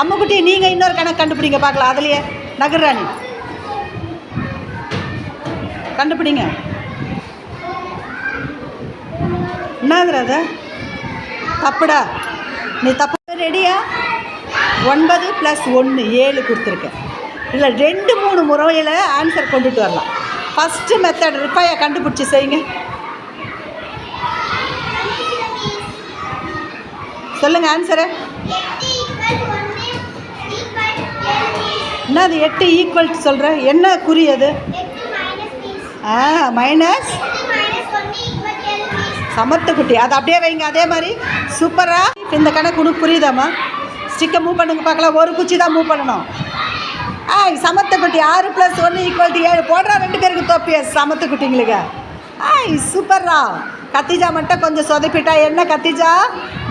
அம்முக்குட்டி நீங்கள் இன்னொரு கணக்கு கண்டுபிடிங்க பார்க்கலாம். அதுலேயே நகர்ராணி. கண்டுபிடிங்க. என்னங்கிறத தப்புடா. நீ தப்பு. ரெடியா? ஒன்பது ப்ளஸ் ஒன்று ஏழு கொடுத்துருக்கேன் இல்லை ரெண்டு மூணு முறையில் ஆன்சர் கொண்டுட்டு வரலாம். ஃபஸ்ட்டு மெத்தட் ரிப்பையை கண்டுபிடிச்சி செய்யுங்க. சொல்லுங்கள் ஆன்சரை என்ன அது எட்டு ஈக்குவல் சொல்கிற என்ன குறி அது? ஆ மைனஸ் சமத்துக்குட்டி அது அப்படியே வைங்க அதே மாதிரி. சூப்பராக இந்த கணக்கு உனக்கு புரியுதாம்மா? ஸ்டிக்கை மூவ் பண்ணுங்க பார்க்கலாம். ஒரு குச்சி தான் மூவ் பண்ணணும். ஆ சமத்துக்குட்டி ஆறு ப்ளஸ் ஒன்று ஈக்குவல் டு ஏழு. போடுறா ரெண்டு பேருக்கு தொப்பிய. சமத்துக்குட்டிங்களுக்கு ஆய் சூப்பர்ரா கத்திஜா மட்டும் கொஞ்சம் சொதப்பிட்டா என்ன கத்திஜா?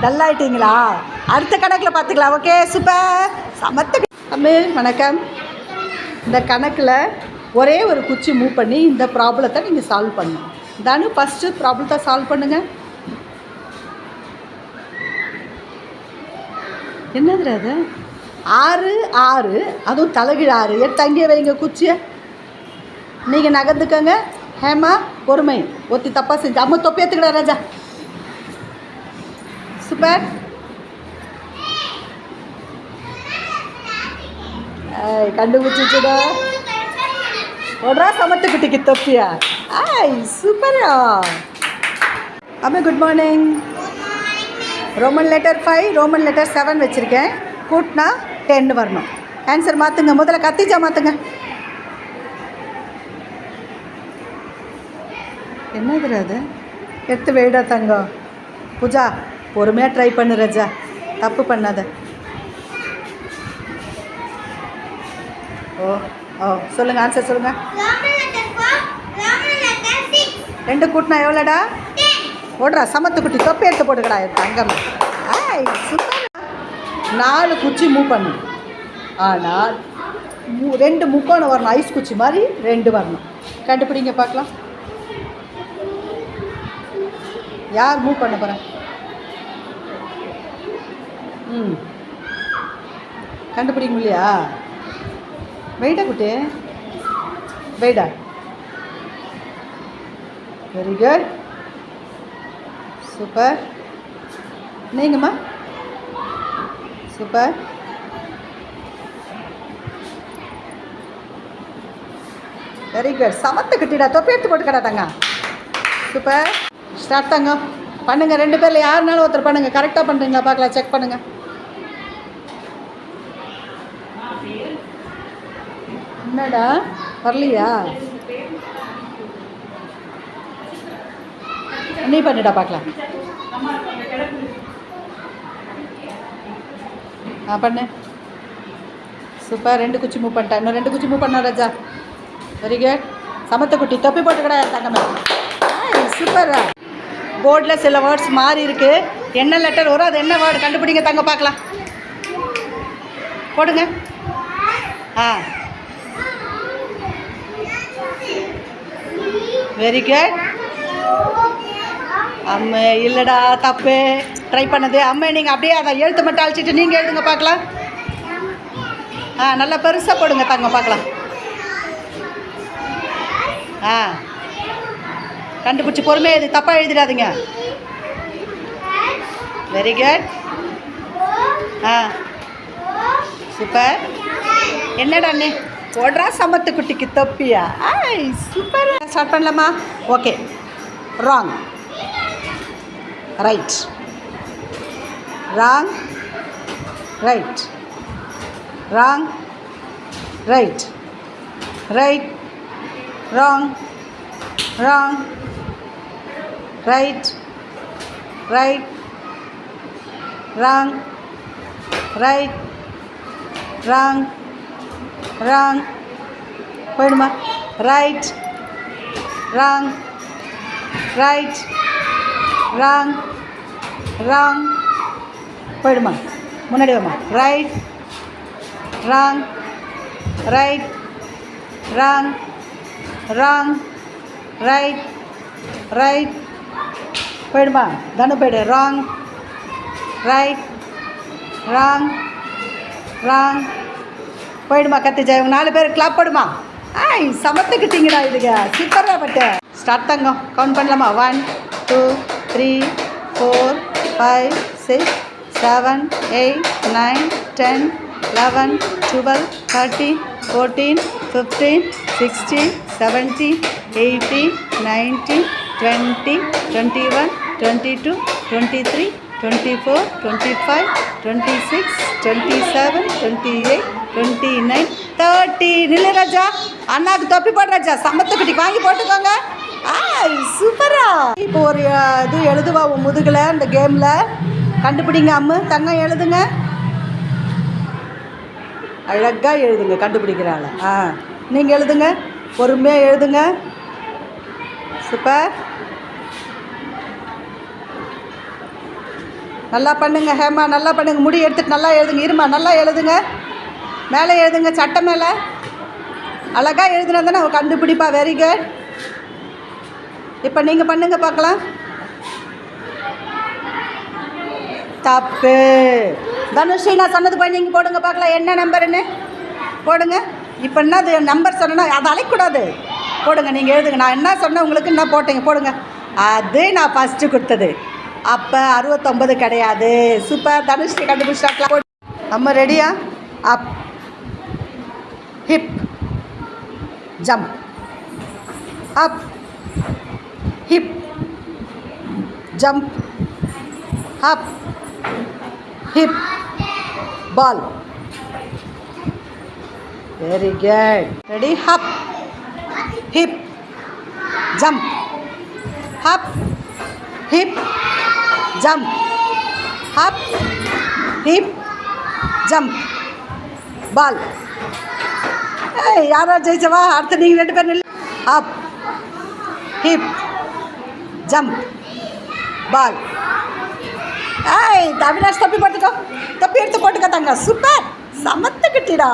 டல்லாயிட்டீங்களா அடுத்த கணக்கில் பார்த்துக்கலாம். ஓகே சூப்பர் சமத்து அம்மே வணக்கம். இந்த கணக்கில் ஒரே ஒரு குச்சி மூவ் பண்ணி இந்த ப்ராப்ளத்தை நீங்கள் சால்வ் பண்ணும் தானு ஃபஸ்ட்டு ப்ராப்ளத்தை சால்வ் பண்ணுங்கள் என்னது அது ஆறு ஆறு. அதுவும் தலைகீழ் ஆறு. எடுத்து வைங்க குச்சியை. நீங்கள் நகர்ந்துக்கங்க. ஹேமா பொறுமை. ஒத்தி தப்பாக செஞ்சு. அம்மா தொப்பி ஏற்றுக்கடா ராஜா. சூப்பர். கண்டுபிடிச்சிச்சுடா. ஓடுறா சமத்துக்குட்டிக்கு தொப்பியா ஆய் சூப்பரா அம்மா good morning roman letter five roman letter seven வச்சுருக்கேன். கூட்டினா டென் வரணும். ஆன்சர் மாற்றுங்க முதல்ல கத்திஜா மாற்றுங்க என்னது அது எடுத்து வைடா தங்கம். பூஜா பொறுமையாக ட்ரை பண்ணு ரஜா. தப்பு பண்ணாத. ஓ ஓ சொல்லுங்கள் ஆன்சர் சொல்லுங்கள் ரெண்டு கூட்டினா எவ்வளோடா? ஓடுறா சமத்துக்குட்டி தொப்பை எடுத்து போட்டுக்கடா என் தங்கம் ஆய் சூப்பர் நாலு குச்சி மூவ் பண்ணு. ஆனால் மூ ரெண்டு முக்கோணம் வரணும் ஐஸ் குச்சி மாதிரி ரெண்டு வரணும். கண்டுபிடிங்க பார்க்கலாம். யார் மூவ் பண்ண போகிறேன் ம். கண்டுபிடிக்க இல்லையா வெயிட்டா குட்டி. வெயிட்டா வெரி குட் சூப்பர் நீங்கம்மா? சூப்பர் வெரி குட் சமத்து கட்டிடா. தொப்பி எடுத்து போட்டு கடாட்டாங்க சூப்பர் ஸ்டார்ட் தாங்க பண்ணுங்கள் ரெண்டு பேரில் யாருனாலும் ஒருத்தர் பண்ணுங்க. கரெக்டாக பண்ணுறீங்களா பார்க்கலாம். செக் பண்ணுங்கள் என்னடா? வரலையா? நீ பண்ணுடா பார்க்கலாம். ஆ பண்ணு. சூப்பர் ரெண்டு குச்சி மூவ் பண்ணிட்டேன் இன்னும் ரெண்டு குச்சி மூவ் பண்ணா ராஜா. வெரி குட் சமத்த குட்டி தொப்பி போட்டுக்கடா தங்கமே சூப்பரா போர்டில் சில வேர்ட்ஸ் மாறி இருக்கு. என்ன லெட்டர் வரும் அது என்ன வேர்டு கண்டுபிடிங்க தங்க பார்க்கலாம். போடுங்க. ஆ. வெரி குட் அம்மே இல்லைடா தப்பு. ட்ரை பண்ணது. அம்மே நீங்கள் அப்படியே அதை எழுத்து மட்டும் அழிச்சிட்டு நீங்கள் எழுதுங்க பார்க்கலாம். ஆ நல்லா பெருசாக போடுங்க தாங்க பார்க்கலாம். ஆ. கண்டுபிடிச்சி பொறுமையாக எழுதி. தப்பாக எழுதிடாதீங்க. வெரி குட் ஆ. சூப்பர் என்னடா நீ? போடுறா சமத்து குட்டிக்கு தொப்பியா? ஆய் சூப்பர் ஸ்டார்ட் பண்ணலாமா? Okay wrong right wrong right wrong right right wrong wrong right right wrong right wrong wrong போயிடுமா. Right wrong right wrong wrong போயிடுமா. முன்னாடி வாமா. Right wrong right wrong wrong right right போயிடுமா. தனு போயிடு. ராங் ரைட் ராங் ராங் போயிடுமா கத்திஜா இவங்க நாலு பேர் கிளாப் போடுமா? ஐய் சமத்துக்கிட்டீங்கடா இதுங்க சூப்பராக பட்டு. ஸ்டார்ட் தங்கம். கவுண்ட் பண்ணலாமா? One two three four five six seven eight nine ten eleven twelve thirteen fourteen fifteen sixteen seventeen eighteen nineteen twenty twenty one twenty two twenty three twenty four twenty five twenty six twenty seven twenty eight twenty nine thirty நில்லு ராஜா. அண்ணாக்கு தொப்பி போடுறாச்சா? ராஜா வாங்கி போட்டுக்கோங்க. ஆ சூப்பரா. இப்போ ஒரு இது எழுதுவா உன் முதுகில் இந்த கேமில். கண்டுபிடிங்க அம்மு. தங்கம் எழுதுங்க. அழகாக எழுதுங்க கண்டுபிடிக்கிறாள். ஆ நீங்கள் எழுதுங்க. பொறுமையாக எழுதுங்க. சூப்பர். நல்லா பண்ணுங்க ஹேமா. நல்லா பண்ணுங்க. முடி எடுத்துட்டு நல்லா எழுதுங்க. இருமா நல்லா எழுதுங்க. மேலே எழுதுங்க சட்டை மேலே. அழகாக எழுதுனா தானே அவள் கண்டுபிடிப்பா? வெரி குட் இப்போ நீங்கள் பண்ணுங்க பார்க்கலாம். தப்பு. தனுஸ்ரீ நான் சொன்னது போய் நீங்கள் போடுங்க பார்க்கலாம். என்ன நம்பருன்னு போடுங்க. இப்போ என்னது நம்பர் சொன்னா அதை அழைக்கக்கூடாது. போடுங்க நீங்கள் எழுதுங்க. நான் என்ன சொன்னேன் உங்களுக்கு என்ன போட்டீங்க போடுங்க. அது நான் ஃபஸ்ட்டு கொடுத்தது. அப்போ அறுபத்தொம்பது கிடையாது. சூப்பர் தனுஷ்ரீ கண்டுபிடிச்சாக்கலாம் நம்ம ரெடியா up. Hip jump up hip, jump up hip, ball. Very good ready hop hip jump hop hip jump hop hip jump ball யாரா ஜெயிச்சவா? அடுத்து நீங்கள் ரெண்டு பேர் நில் அப் ஹிப் ஜம்ப் பால் ஏய் அவினாஷ் தப்பி போட்டுக்கோ. தப்பி எடுத்து போட்டுக்கோ தாங்க. சூப்பர். சமத்து கிட்டிடா